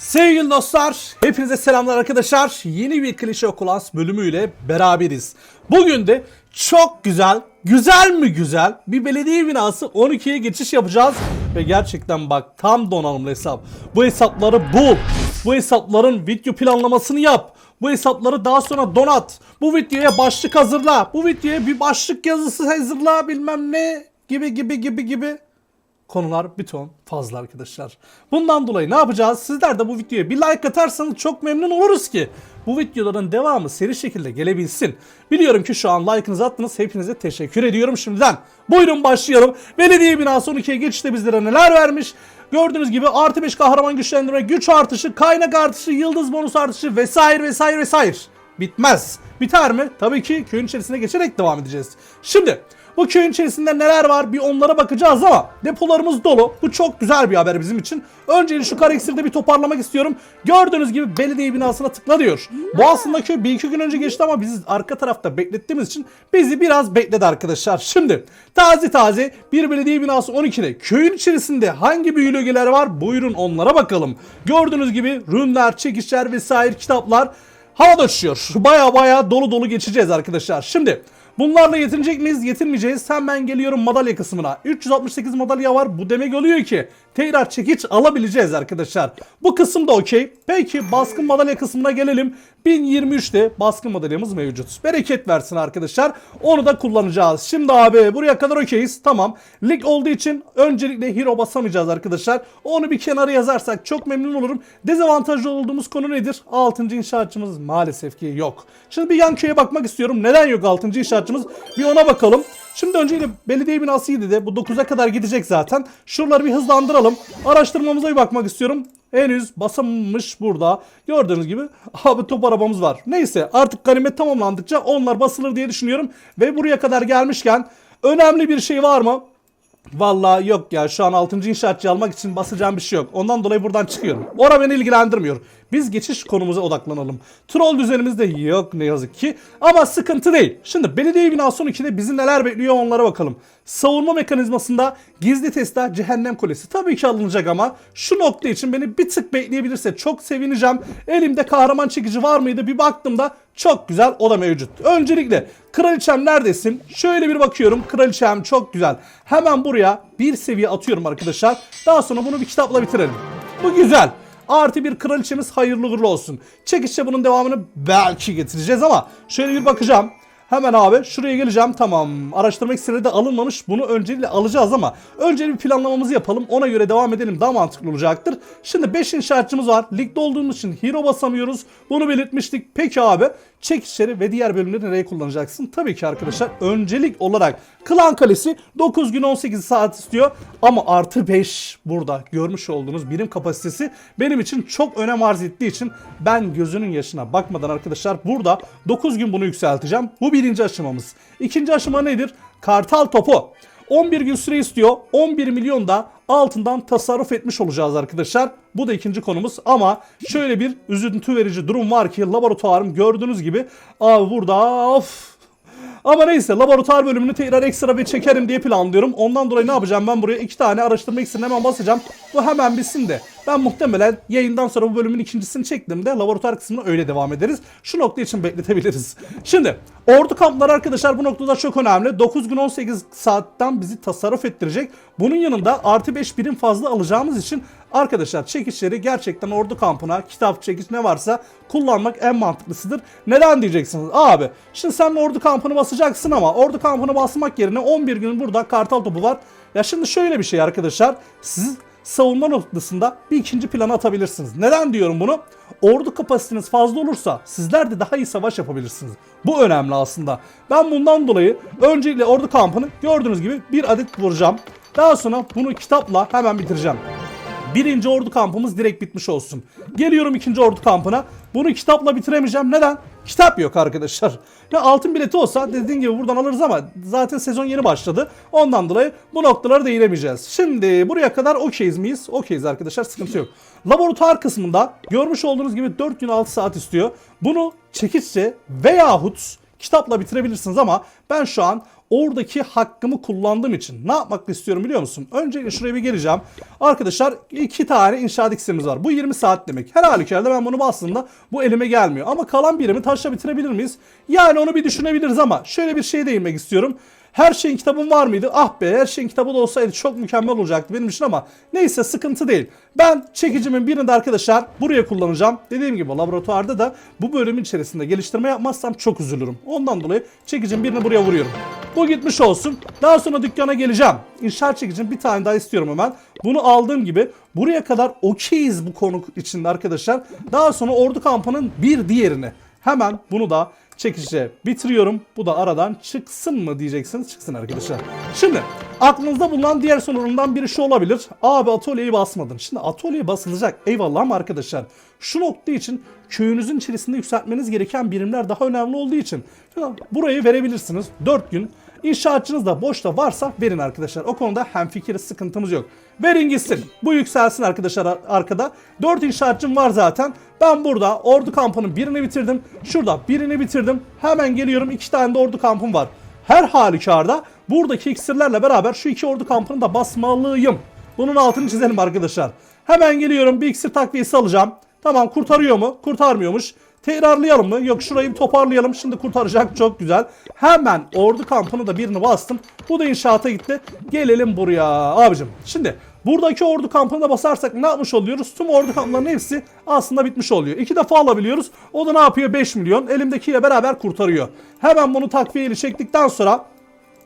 Sevgili dostlar, hepinize selamlar arkadaşlar. Yeni bir klişe okulans bölümüyle beraberiz. Bugün de çok güzel, güzel mi güzel bir belediye binası 12'ye geçiş yapacağız. Ve gerçekten bak tam donanımlı hesap. Bu hesapları bul. Bu hesapların video planlamasını yap. Bu hesapları daha sonra donat. Bu videoya başlık hazırla. Bu videoya bir başlık yazısı hazırla bilmem ne gibi gibi gibi gibi konular bir ton fazla arkadaşlar. Bundan dolayı ne yapacağız? Sizler de bu videoya bir like atarsanız çok memnun oluruz ki bu videoların devamı seri şekilde gelebilsin. Biliyorum ki şu an like'ınızı attınız. Hepinize teşekkür ediyorum şimdiden. Buyurun başlayalım. Belediye binası 12'ye geçişte bizlere neler vermiş? Gördüğünüz gibi artı 5 kahraman güçlendirme, güç artışı, kaynak artışı, yıldız bonus artışı vesaire vesaire vesaire. Bitmez. Biter mi? Tabii ki köyün içerisine geçerek devam edeceğiz. Şimdi bu köyün içerisinde neler var bir onlara bakacağız ama depolarımız dolu. Bu çok güzel bir haber bizim için. Önce şu kar iksirde bir toparlamak istiyorum. Gördüğünüz gibi belediye binasına tıkla diyor. Bu aslında köy bir iki gün önce geçti ama biz arka tarafta beklettiğimiz için bizi biraz bekledi arkadaşlar. Şimdi taze taze bir belediye binası 12'de köyün içerisinde hangi büyülü ögeler var buyurun onlara bakalım. Gördüğünüz gibi rünler, çekişler vesaire kitaplar havada uçuyor. Baya baya dolu dolu geçeceğiz arkadaşlar. Şimdi bunlarla yetinecek miyiz? Yetinmeyeceğiz. Hemen geliyorum madalya kısmına. 368 madalya var. Bu demek oluyor ki tekrar çekiç alabileceğiz arkadaşlar. Bu kısım da okey. Peki baskın madalya kısmına gelelim. 1023'te baskın madalyamız mevcut. Bereket versin arkadaşlar. Onu da kullanacağız. Şimdi abi buraya kadar okeyiz. Tamam. Lig olduğu için öncelikle hero basamayacağız arkadaşlar. Onu bir kenara yazarsak çok memnun olurum. Dezavantajlı olduğumuz konu nedir? 6. inşaatçımız maalesef ki yok. Şimdi bir yan köye bakmak istiyorum. Neden yok 6. inşaatçımız? Bir ona bakalım. Şimdi öncelikle belediye binası iyiydi de bu 9'a kadar gidecek zaten. Şuraları bir hızlandıralım. Araştırmamıza bir bakmak istiyorum. Henüz basılmış burada. Gördüğünüz gibi abi top arabamız var. Neyse artık ganimet tamamlandıkça onlar basılır diye düşünüyorum. Ve buraya kadar gelmişken önemli bir şey var mı? Vallahi yok ya şu an 6. inşaatçı almak için basacağım bir şey yok. Ondan dolayı buradan çıkıyorum. Ora beni ilgilendirmiyor. Biz geçiş konumuza odaklanalım. Troll düzenimizde yok ne yazık ki. Ama sıkıntı değil. Şimdi belediye binası 12'de bizi neler bekliyor onlara bakalım. Savunma mekanizmasında gizli testa cehennem kulesi. Tabii ki alınacak ama şu nokta için beni bir tık bekleyebilirse çok sevineceğim. Elimde kahraman çekici var mıydı bir baktığımda çok güzel o da mevcut. Öncelikle kraliçem neredesin? Şöyle bir bakıyorum kraliçem çok güzel. Hemen buraya bir seviye atıyorum arkadaşlar. Daha sonra bunu bir kitapla bitirelim. Bu güzel. Artı bir kraliçemiz hayırlı uğurlu olsun. Çekişçe bunun devamını belki getireceğiz ama şöyle bir bakacağım. Hemen abi şuraya geleceğim tamam. Araştırma iksiri de alınmamış. Bunu öncelikle alacağız ama önce bir planlamamızı yapalım. Ona göre devam edelim. Daha mantıklı olacaktır. Şimdi 5 inşaatçımız var. Ligde olduğumuz için hero basamıyoruz. Bunu belirtmiştik. Peki abi çekişleri ve diğer bölümleri nereye kullanacaksın? Tabii ki arkadaşlar öncelik olarak Klan Kalesi 9 gün 18 saat istiyor. Ama artı 5 burada görmüş olduğunuz birim kapasitesi benim için çok önem arz ettiği için ben gözünün yaşına bakmadan arkadaşlar burada 9 gün bunu yükselteceğim. Bu birinci aşamamız. İkinci aşama nedir? Kartal topu. 11 gün süre istiyor. 11 milyon da altından tasarruf etmiş olacağız arkadaşlar. Bu da ikinci konumuz ama şöyle bir üzüntü verici durum var ki laboratuvarım gördüğünüz gibi abi burada of ama neyse laboratuvar bölümünü tekrar ekstra bir çekerim diye planlıyorum. Ondan dolayı ne yapacağım ben buraya iki tane araştırma iksirini hemen basacağım. Bu hemen bitsin de ben muhtemelen yayından sonra bu bölümün ikincisini çektiğimde laboratuvar kısmına öyle devam ederiz. Şu nokta için bekletebiliriz. Şimdi ordu kampları arkadaşlar bu noktada çok önemli. 9 gün 18 saatten bizi tasarruf ettirecek. Bunun yanında artı 5 birim fazla alacağımız için arkadaşlar çekişleri gerçekten ordu kampına kitap çekiş ne varsa kullanmak en mantıklısıdır. Neden diyeceksiniz? Abi şimdi sen ordu kampını basacaksın ama ordu kampını basmak yerine 11 gün burada kartal topu var. Ya şimdi şöyle bir şey arkadaşlar. Siz savunma noktasında bir ikinci plana atabilirsiniz. Neden diyorum bunu? Ordu kapasiteniz fazla olursa sizler de daha iyi savaş yapabilirsiniz. Bu önemli aslında. Ben bundan dolayı öncelikle ordu kampını gördüğünüz gibi bir adet vuracağım. Daha sonra bunu kitapla hemen bitireceğim. Birinci ordu kampımız direkt bitmiş olsun. Geliyorum ikinci ordu kampına. Bunu kitapla bitiremeyeceğim. Neden? Kitap yok arkadaşlar. Ya altın bileti olsa dediğim gibi buradan alırız ama zaten sezon yeni başladı. Ondan dolayı bu noktalara değinemeyeceğiz. Şimdi buraya kadar okeyiz miyiz? Okeyiz arkadaşlar sıkıntı yok. Laboratuvar kısmında görmüş olduğunuz gibi 4 gün 6 saat istiyor. Bunu çekiçle veyahut kitapla bitirebilirsiniz ama ben şu an oradaki hakkımı kullandığım için ne yapmak istiyorum biliyor musun? Öncelikle şuraya bir geleceğim. Arkadaşlar iki tane inşaat iksirimiz var. Bu 20 saat demek. Her halükarda ben bunu bastığımda bu elime gelmiyor. Ama kalan birimi taşla bitirebilir miyiz? Yani onu bir düşünebiliriz ama şöyle bir şey değinmek istiyorum. Her şeyin kitabım var mıydı? Ah be her şeyin kitabı da olsaydı çok mükemmel olacaktı benim için ama neyse sıkıntı değil. Ben çekicimin birini de arkadaşlar buraya kullanacağım. Dediğim gibi laboratuvarda da bu bölümün içerisinde geliştirme yapmazsam çok üzülürüm. Ondan dolayı çekicin birini buraya vuruyorum. Bu gitmiş olsun. Daha sonra dükkana geleceğim. İnşaat çekicim bir tane daha istiyorum hemen. Bunu aldığım gibi buraya kadar okeyiz bu konu içinde arkadaşlar. Daha sonra ordu kampının bir diğerini. Hemen bunu da çekişe bitiriyorum. Bu da aradan çıksın mı diyeceksiniz. Çıksın arkadaşlar. Şimdi aklınızda bulunan diğer sorunundan biri şu olabilir. Abi atölyeyi basmadın. Şimdi atölye basılacak. Eyvallah ama arkadaşlar şu nokta için köyünüzün içerisinde yükseltmeniz gereken birimler daha önemli olduğu için burayı verebilirsiniz. 4 gün İnşaatçınız da boşta varsa verin arkadaşlar. O konuda hemfikiriz sıkıntımız yok. Verin gitsin. Bu yükselsin arkadaşlar ar- arkada. 4 inşaatçım var zaten. Ben burada ordu kampının birini bitirdim. Şurada birini bitirdim. Hemen geliyorum. iki tane de ordu kampım var. Her halükarda buradaki iksirlerle beraber şu iki ordu kampını da basmalıyım. Bunun altını çizelim arkadaşlar. Hemen geliyorum bir iksir takviyesi alacağım. Tamam kurtarıyor mu? Kurtarmıyormuş. Tekrarlayalım mı? Yok şurayı toparlayalım. Şimdi kurtaracak çok güzel. Hemen ordu kampını da birini bastım. Bu da inşaata gitti. Gelelim buraya abicim. Şimdi buradaki ordu kampını da basarsak ne yapmış oluyoruz? Tüm ordu kamplarının hepsi aslında bitmiş oluyor. İki defa alabiliyoruz. O da ne yapıyor? 5 milyon. Elimdekiyle beraber kurtarıyor. Hemen bunu takviyeli çektikten sonra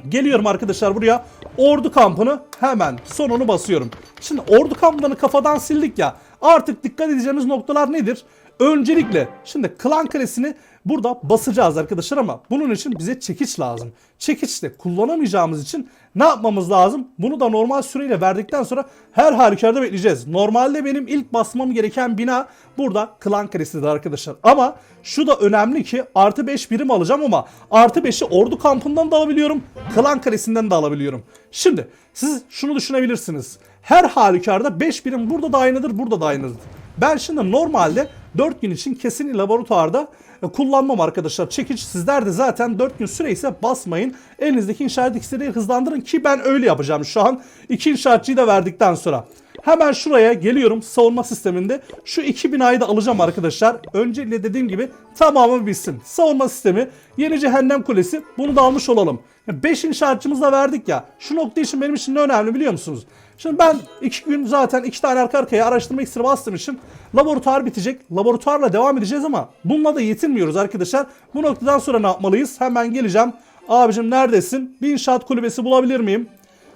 Geliyorum arkadaşlar buraya. Ordu kampını hemen sonunu basıyorum. Şimdi ordu kamplarını kafadan sildik ya. Artık dikkat edeceğimiz noktalar nedir? Öncelikle şimdi klan kalesini burada basacağız arkadaşlar ama bunun için bize çekiç lazım. Çekiç de kullanamayacağımız için ne yapmamız lazım? Bunu da normal süreyle verdikten sonra her halükarda bekleyeceğiz. Normalde benim ilk basmam gereken bina burada klan kalesidir arkadaşlar. Ama şu da önemli ki artı 5 birim alacağım ama artı 5'i ordu kampından da alabiliyorum. Klan kalesinden de alabiliyorum. Şimdi siz şunu düşünebilirsiniz. Her halükarda 5 birim burada da aynıdır burada da aynıdır. Ben şimdi normalde 4 gün için kesin laboratuvarda kullanmam arkadaşlar. Çekiç sizler de zaten 4 gün süre ise basmayın. Elinizdeki inşaat iksiri hızlandırın ki ben öyle yapacağım şu an. İki inşaatçıyı da verdikten sonra. Hemen şuraya geliyorum savunma sisteminde. Şu iki binayı da alacağım arkadaşlar. Öncelikle dediğim gibi tamamı bitsin. Savunma sistemi, yeni cehennem kulesi bunu da almış olalım. 5 inşaatçımızı da verdik ya. Şu nokta için benim için ne önemli biliyor musunuz? Şimdi ben iki gün zaten iki tane arka arkaya araştırma iksiri bastığım için laboratuvar bitecek. Laboratuvarla devam edeceğiz ama bununla da yetinmiyoruz arkadaşlar. Bu noktadan sonra ne yapmalıyız? Hemen geleceğim. Abicim neredesin? Bir inşaat kulübesi bulabilir miyim?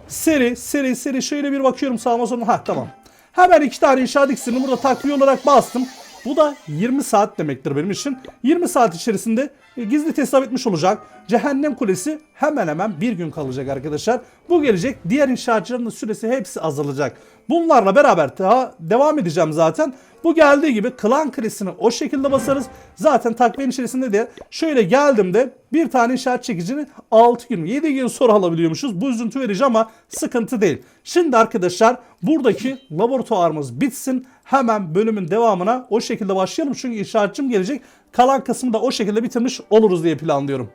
Seri, seri, seri. Şöyle bir bakıyorum sağıma soluma. Ha tamam. Hemen iki tane inşaat iksirini burada takviye olarak bastım. Bu da 20 saat demektir benim için. 20 saat içerisinde e, gizli teslim etmiş olacak. Cehennem Kulesi hemen hemen bir gün kalacak arkadaşlar. Bu gelecek. Diğer inşaatçıların da süresi hepsi azalacak. Bunlarla beraber daha devam edeceğim zaten. Bu geldiği gibi klan kresini o şekilde basarız. Zaten takviyenin içerisinde de şöyle geldim de bir tane inşaat çekicini 6 gün 7 gün sonra alabiliyormuşuz. Bu üzüntü verici ama sıkıntı değil. Şimdi arkadaşlar buradaki laboratuvarımız bitsin. Hemen bölümün devamına o şekilde başlayalım. Çünkü inşaatçım gelecek. Kalan kısmı da o şekilde bitirmiş oluruz diye planlıyorum.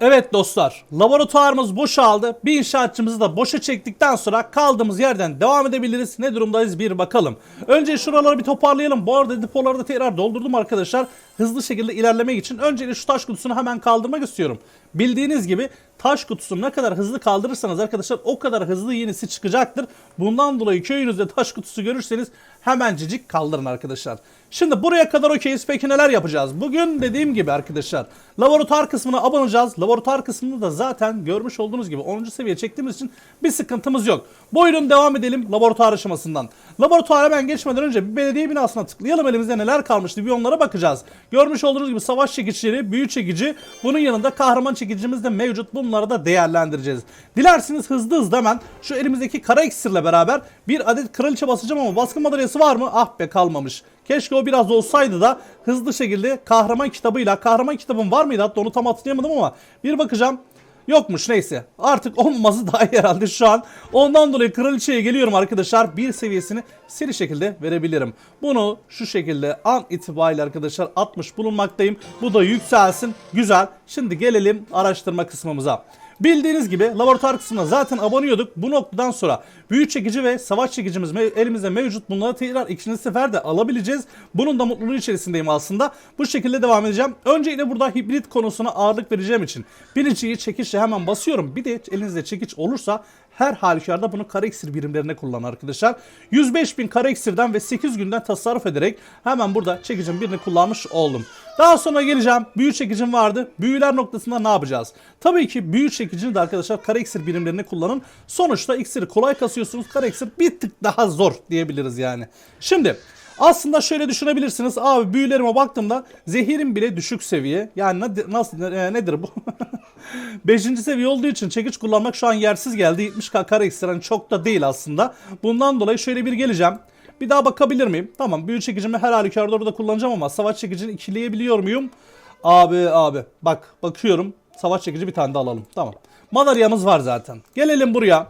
Evet dostlar, laboratuvarımız boşaldı. Bir inşaatçımızı da boşa çektikten sonra kaldığımız yerden devam edebiliriz. Ne durumdayız bir bakalım. Önce şuraları bir toparlayalım. Bu arada depoları da tekrar doldurdum arkadaşlar. Hızlı şekilde ilerlemek için öncelikle şu taş kutusunu hemen kaldırmak istiyorum. Bildiğiniz gibi taş kutusunu ne kadar hızlı kaldırırsanız arkadaşlar o kadar hızlı yenisi çıkacaktır. Bundan dolayı köyünüzde taş kutusu görürseniz hemencecik kaldırın arkadaşlar. Şimdi buraya kadar okeyiz. Peki neler yapacağız? Bugün dediğim gibi arkadaşlar laboratuvar kısmına abanacağız. Laboratuvar kısmında da zaten görmüş olduğunuz gibi 10. seviye çektiğimiz için bir sıkıntımız yok. Buyurun devam edelim laboratuvar aşamasından. Laboratuvara ben geçmeden önce bir belediye binasına tıklayalım. Elimizde neler kalmıştı bir onlara bakacağız. Görmüş olduğunuz gibi savaş çekiçleri, büyü çekici, bunun yanında kahraman çekicimiz de mevcut. Bunları da değerlendireceğiz. Dilerseniz hızlı hızlı hemen şu elimizdeki kara iksirle beraber bir adet kraliçe basacağım ama baskın madalyası var mı? Ah be kalmamış. Keşke o biraz olsaydı da hızlı şekilde kahraman kitabıyla kahraman kitabım var mıydı hatta onu tam hatırlayamadım ama bir bakacağım. Yokmuş neyse. Artık olmaması daha iyi herhalde şu an. Ondan dolayı kraliçeye geliyorum arkadaşlar. Bir seviyesini seri şekilde verebilirim. Bunu şu şekilde an itibariyle arkadaşlar 60 bulunmaktayım. Bu da yükselsin. Güzel. Şimdi gelelim araştırma kısmımıza. Bildiğiniz gibi laboratuvar kısmına zaten abonuyorduk. Bu noktadan sonra büyü çekici ve savaş çekicimiz elimizde mevcut. Bunları tekrar ikinci seferde alabileceğiz. Bunun da mutluluğu içerisindeyim aslında. Bu şekilde devam edeceğim. Öncelikle burada hibrit konusuna ağırlık vereceğim için birinciyi çekişle hemen basıyorum. Bir de elinizde çekiç olursa her halükarda bunu kare iksir birimlerine kullanın arkadaşlar. 105 bin kare iksirden ve 8 günden tasarruf ederek hemen burada çekicin birini kullanmış oldum. Daha sonra geleceğim. Büyü çekicim vardı. Büyüler noktasında ne yapacağız? Tabii ki büyü çekicini de arkadaşlar kare iksir birimlerini kullanın. Sonuçta iksiri kolay kasıyorsunuz. Kare iksir bir tık daha zor diyebiliriz yani. Şimdi aslında şöyle düşünebilirsiniz. Abi büyülerime baktığımda zehirim bile düşük seviye. Yani nasıl e, nedir bu? 5. seviye olduğu için çekiç kullanmak şu an yersiz geldi. 70k kare iksir hani çok da değil aslında. Bundan dolayı şöyle bir geleceğim. Bir daha bakabilir miyim? Tamam büyü çekicimi her halükarda orada kullanacağım ama savaş çekicini ikileyebiliyor muyum? Abi abi bak bakıyorum. Savaş çekici bir tane de alalım. Tamam. Madalyamız var zaten. Gelelim buraya.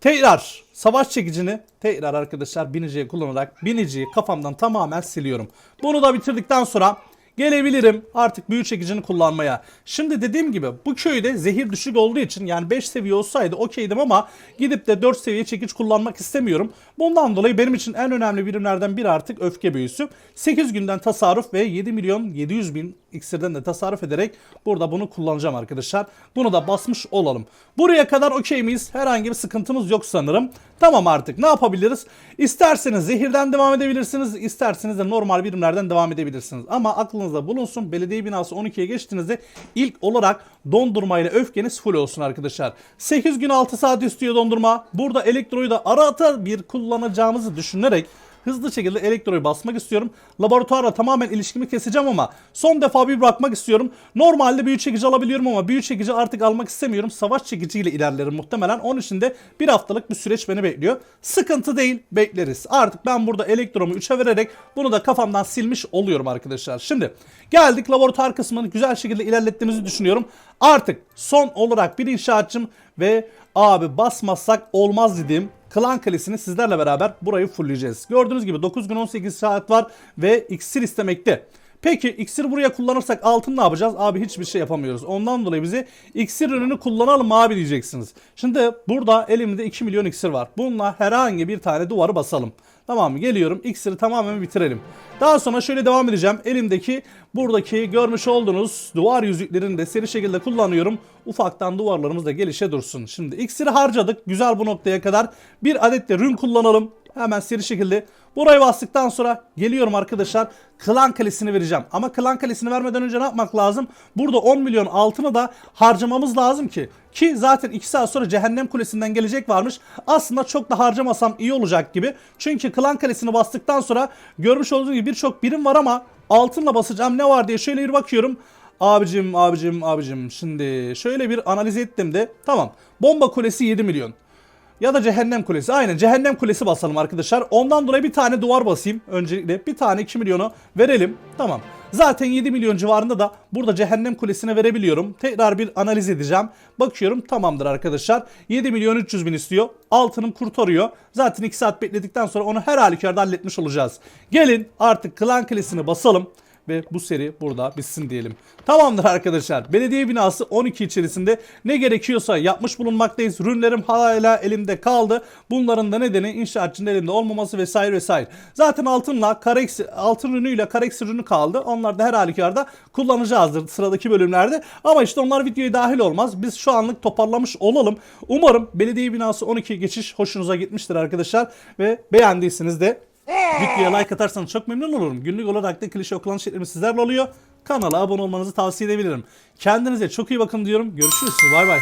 Tekrar savaş çekicini tekrar arkadaşlar biniciye kullanarak biniciyi kafamdan tamamen siliyorum. Bunu da bitirdikten sonra gelebilirim artık büyü çekicini kullanmaya. Şimdi dediğim gibi bu köyde zehir düşük olduğu için yani 5 seviye olsaydı okeydim ama gidip de 4 seviye çekiç kullanmak istemiyorum. Bundan dolayı benim için en önemli birimlerden biri artık öfke büyüsü. 8 günden tasarruf ve 7 milyon 700 bin iksirden de tasarruf ederek burada bunu kullanacağım arkadaşlar. Bunu da basmış olalım. Buraya kadar okey miyiz? Herhangi bir sıkıntımız yok sanırım. Tamam artık ne yapabiliriz? İsterseniz zehirden devam edebilirsiniz. isterseniz de normal birimlerden devam edebilirsiniz. Ama aklınızda bulunsun belediye binası 12'ye geçtiğinizde ilk olarak dondurma ile öfkeniz full olsun arkadaşlar. 8 gün 6 saat istiyor dondurma. Burada elektroyu da ara ata bir kullanacağımızı düşünerek hızlı şekilde elektroyu basmak istiyorum. Laboratuvarla tamamen ilişkimi keseceğim ama son defa bir bırakmak istiyorum. Normalde büyü çekici alabiliyorum ama büyü çekici artık almak istemiyorum. Savaş çekiciyle ilerlerim muhtemelen. Onun için de bir haftalık bir süreç beni bekliyor. Sıkıntı değil bekleriz. Artık ben burada elektromu 3'e vererek bunu da kafamdan silmiş oluyorum arkadaşlar. Şimdi geldik laboratuvar kısmını güzel şekilde ilerlettiğimizi düşünüyorum. Artık son olarak bir inşaatçım ve abi basmazsak olmaz dediğim Klan Kalesi'ni sizlerle beraber burayı fullleyeceğiz. Gördüğünüz gibi 9 gün 18 saat var ve iksir istemekte. Peki iksir buraya kullanırsak altın ne yapacağız? Abi hiçbir şey yapamıyoruz. Ondan dolayı bize iksir ürünü kullanalım abi diyeceksiniz. Şimdi burada elimde 2 milyon iksir var. Bununla herhangi bir tane duvarı basalım. Tamam mı? Geliyorum. İksiri tamamen bitirelim. Daha sonra şöyle devam edeceğim. Elimdeki buradaki görmüş olduğunuz duvar yüzüklerini de seri şekilde kullanıyorum. Ufaktan duvarlarımız da gelişe dursun. Şimdi iksiri harcadık. Güzel bu noktaya kadar. Bir adet de rün kullanalım. Hemen seri şekilde burayı bastıktan sonra geliyorum arkadaşlar. Klan kalesini vereceğim. Ama klan kalesini vermeden önce ne yapmak lazım? Burada 10 milyon altını da harcamamız lazım ki. Ki zaten 2 saat sonra cehennem kulesinden gelecek varmış. Aslında çok da harcamasam iyi olacak gibi. Çünkü klan kalesini bastıktan sonra görmüş olduğunuz gibi birçok birim var ama altınla basacağım ne var diye şöyle bir bakıyorum. Abicim abicim abicim şimdi şöyle bir analiz ettim de tamam. Bomba kulesi 7 milyon. Ya da cehennem kulesi. Aynen cehennem kulesi basalım arkadaşlar. Ondan dolayı bir tane duvar basayım. Öncelikle bir tane 2 milyonu verelim. Tamam. Zaten 7 milyon civarında da burada cehennem kulesine verebiliyorum. Tekrar bir analiz edeceğim. Bakıyorum tamamdır arkadaşlar. 7 milyon 300 bin istiyor. Altınım kurtarıyor. Zaten 2 saat bekledikten sonra onu her halükarda halletmiş olacağız. Gelin artık klan kulesini basalım ve bu seri burada bitsin diyelim. Tamamdır arkadaşlar. Belediye binası 12 içerisinde ne gerekiyorsa yapmış bulunmaktayız. Rünlerim hala elimde kaldı. Bunların da nedeni inşaatçının elimde olmaması vesaire vesaire. Zaten altınla karex altın rünüyle karex rünü kaldı. Onlar da her halükarda kullanacağızdır sıradaki bölümlerde. Ama işte onlar videoya dahil olmaz. Biz şu anlık toparlamış olalım. Umarım belediye binası 12 geçiş hoşunuza gitmiştir arkadaşlar ve beğendiyseniz de Videoya like atarsanız çok memnun olurum. Günlük olarak da klişe okulan şeylerimiz sizlerle oluyor. Kanala abone olmanızı tavsiye edebilirim. Kendinize çok iyi bakın diyorum. Görüşürüz. Bay bay.